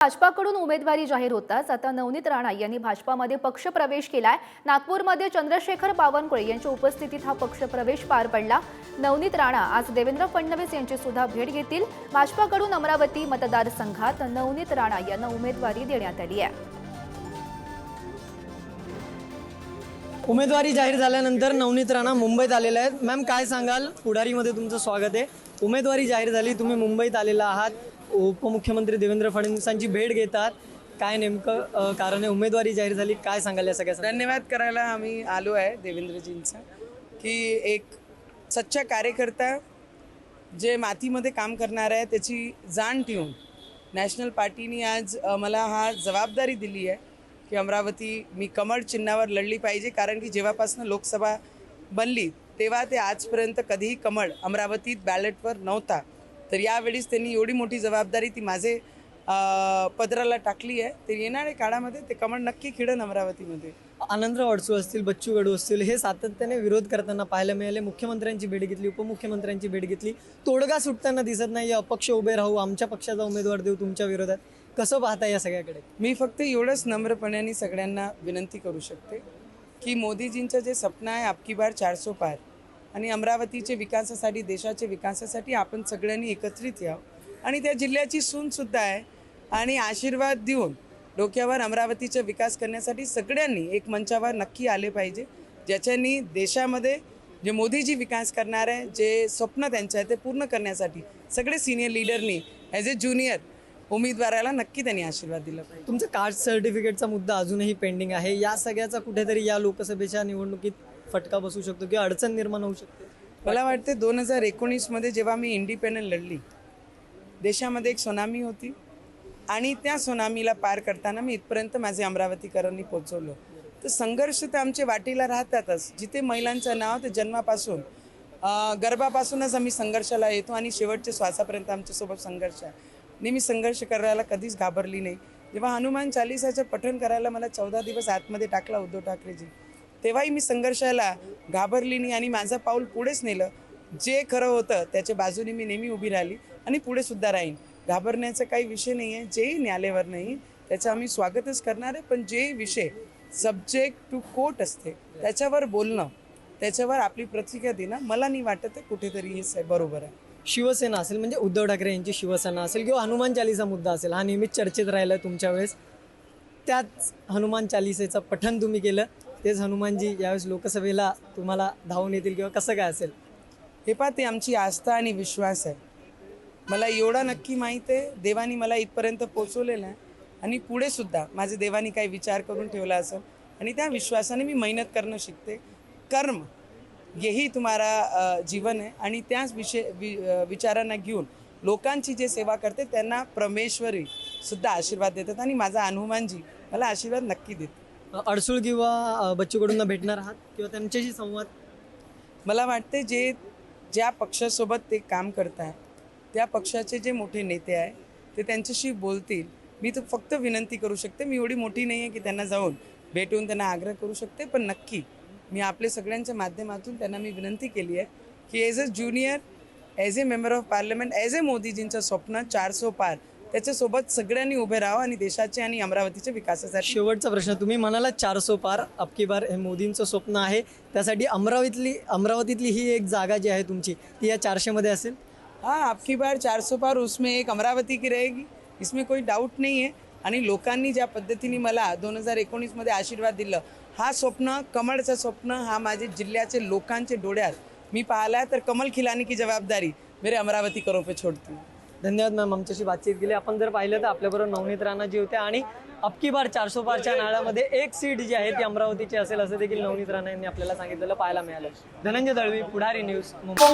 भाजपाकडून उमेदवारी जाहीर होताच. आता नवनीत राणा यांनी भाजपामध्ये पक्षप्रवेश केलाय. नागपूरमध्ये चंद्रशेखर बावनकुळे यांच्या उपस्थितीत हा पक्षप्रवेश पार पडला. नवनीत राणा आज देवेंद्र फडणवीस यांची सुद्धा भेट घेतील. भाजपाकडून अमरावती मतदारसंघात नवनीत राणा यांना उमेदवारी देण्यात आली आहे. उमेदवारी जाहीर झाल्यानंतर नवनीत राणा मुंबईत आलेल्या आहेत. मॅम काय सांगाल? पुढारीमध्ये तुमचं स्वागत आहे. उमेदवारी जाहीर झाली तुम्ही मुंबईत आलेला आहात. उपमुख्यमंत्री देवेंद्र फडणवीसांची भेट घेतात. काय नेमकं कारण आहे? उमेदवारी जाहीर झाली. काय सांगाल या सगळ्या धन्यवाद करायला आम्ही आलो आहे देवेंद्रजींचा. की एक सच्चा कार्यकर्ता जे मातीमध्ये काम करणार आहे त्याची जाण ठेवून नॅशनल पार्टीने आज मला हा जबाबदारी दिली आहे की अमरावती मी कमळ चिन्हावर लढली पाहिजे. कारण की जेव्हापासून लोकसभा बनली तेव्हा ते आजपर्यंत कधीही कमळ अमरावतीत बॅलेटवर नव्हता. तर यावेळीस त्यांनी एवढी मोठी जबाबदारी ती माझे पदराला टाकली आहे. तर येणाऱ्या काळामध्ये ते कमळ नक्की खिडन अमरावतीमध्ये आनंदराव अडसू असतील बच्चू कडू असतील हे सातत्याने विरोध करताना पाहायला मिळाले. मुख्यमंत्र्यांची भेट घेतली उपमुख्यमंत्र्यांची भेट घेतली. तोडगा सुटताना दिसत नाही अपक्ष उभे राहू आमच्या पक्षाचा उमेदवार देऊ तुमच्या विरोधात. कसं पाहता या सगळ्याकडे? मी फक्त एवढंच नम्रपणाने सगळ्यांना विनंती करू शकते की मोदीजींचं जे स्वप्न आहे आपकी बार चारसो पार. आणि अमरावतीचे विकासासाठी देशाच्या विकासासाठी आपण सगळ्यांनी एकत्रित यावं. आणि त्या जिल्ह्याची सूनसुद्धा आहे. आणि आशीर्वाद देऊन डोक्यावर अमरावतीचा विकास करण्यासाठी सगळ्यांनी एक मंचावर नक्की आले पाहिजे. ज्याच्यानी देशामध्ये जे मोदीजी विकास करणार आहे जे स्वप्न त्यांचं आहे ते पूर्ण करण्यासाठी सगळे सिनियर लीडरनी ॲज ए ज्युनियर उमेदवाराला नक्की त्यांनी आशीर्वाद दिला पाहिजे. तुमचं कास्ट सर्टिफिकेटचा मुद्दा अजूनही पेंडिंग आहे. या सगळ्याचा कुठेतरी या लोकसभेच्या निवडणुकीत फटका बसू शकतो किंवा अडचण निर्माण होऊ शकते. मला वाटते दोन हजार एकोणीसमध्ये जेव्हा मी इंडिपेंडंट लढली देशामध्ये एक सुनामी होती आणि त्या सुनामीला पार करताना मी इथपर्यंत माझे अमरावतीकरांनी पोचवलं तर संघर्ष तर आमचे वाटेला राहतातच. जिथे महिलांचं नाव ते जन्मापासून गर्भापासूनच आम्ही संघर्षाला येतो आणि शेवटच्या श्वासापर्यंत आमच्यासोबत संघर्ष आहे. नेहमी संघर्ष करायला कधीच घाबरली नाही. जेव्हा हनुमान चालिसाचं पठण करायला मला चौदा दिवस आतमध्ये टाकला उद्धव ठाकरेजी तेव्हाही मी संघर्षाला घाबरली नाही आणि माझं पाऊल पुढेच नेलं. जे खरं होतं त्याच्या बाजूने मी नेहमी उभी राहिली आणि पुढे सुद्धा राहीन. घाबरण्याचा काही विषय नाही आहे जेही न्यायालयावर नाही त्याचं आम्ही स्वागतच करणार आहे. पण जे विषय सब्जेक्ट टू कोर्ट असते त्याच्यावर बोलणं त्याच्यावर आपली प्रतिक्रिया देणं मला नाही वाटत आहे कुठेतरी हे बरोबर आहे. शिवसेना असेल म्हणजे उद्धव ठाकरे यांची शिवसेना असेल किंवा हनुमान चालिसा मुद्दा असेल हा नेहमीच चर्चेत राहिला तुमच्या वेळेस. त्याच हनुमान चालिसेचं पठण तुम्ही केलं तेच हनुमानजी यावेळेस लोकसभेला तुम्हाला धावून येतील किंवा कसं काय असेल? हे पहा ते आमची आस्था आणि विश्वास आहे. मला एवढा नक्की माहीत आहे देवानी मला इथपर्यंत पोचवलेलं आहे आणि पुढे सुद्धा माझे देवानी काही विचार करून ठेवला असेल आणि त्या विश्वासाने मी मेहनत करणं शिकते. कर्म यही तुम्हारा अ, जीवन आहे आणि त्याच विषय वि विचारांना घेऊन लोकांची जे सेवा करते त्यांना परमेश्वरी सुद्धा आशीर्वाद देतात आणि माझा हनुमानजी मला आशीर्वाद नक्की देते. अडसूळ किंवा अं, बच्चू कडूंना भेटणार आहात किंवा त्यांच्याशी संवाद? मला वाटते जे ज्या पक्षासोबत ते काम करत आहे त्या पक्षाचे जे मोठे नेते आहे ते त्यांच्याशी बोलतील. मी तर फक्त विनंती करू शकते मी एवढी मोठी नाही आहे की त्यांना जाऊन भेटून त्यांना आग्रह करू शकते पण नक्की मी आपले सगळ्यांच्या माध्यमातून त्यांना मी विनंती केली आहे की as a junior as a member of parliament as a मोदीजींचं स्वप्न चारसो पार त्याच्यासोबत सगळ्यांनी उभे राहावं आणि देशाचे आणि अमरावतीच्या विकासासाठी. शेवटचा प्रश्न तुम्ही म्हणाला चारसो पार अबकी बार हे मोदींचं स्वप्न आहे. त्यासाठी अमरावतीतली अमरावतीतली ही एक जागा जी आहे तुमची ती या चारशेमध्ये असेल? हाँ आपकी बार चार सौ पार उसमें एक अमरावती की रहेगी. इसमें कोई डाऊट नाही आहे आणि लोकांनी ज्या पद्धतीने मला दोन हजार एकोणीसमध्ये आशीर्वाद दिलं हा स्वप्न कमळचं स्वप्न हा माझे जिल्ह्याचे लोकांचे डोळ्यात. मी पाहिला तर कमल खिलानी की जबाबदारी. मेरे अमरावती करो पे छोड़ती धन्यवाद मॅम आमच्याशी बातचीत केली. आपण जर पाहिलं तर आपल्याबरोबर नवनीत राणा जी होते आणि अबकी बार चारसो पारच्या नाळामध्ये एक सीट जी आहे ती अमरावतीची असेल असं देखील नवनीत राणा यांनी आपल्याला सांगितलेलं पाहायला मिळालं. धनंजय दळवी पुढारी न्यूज मुंबई.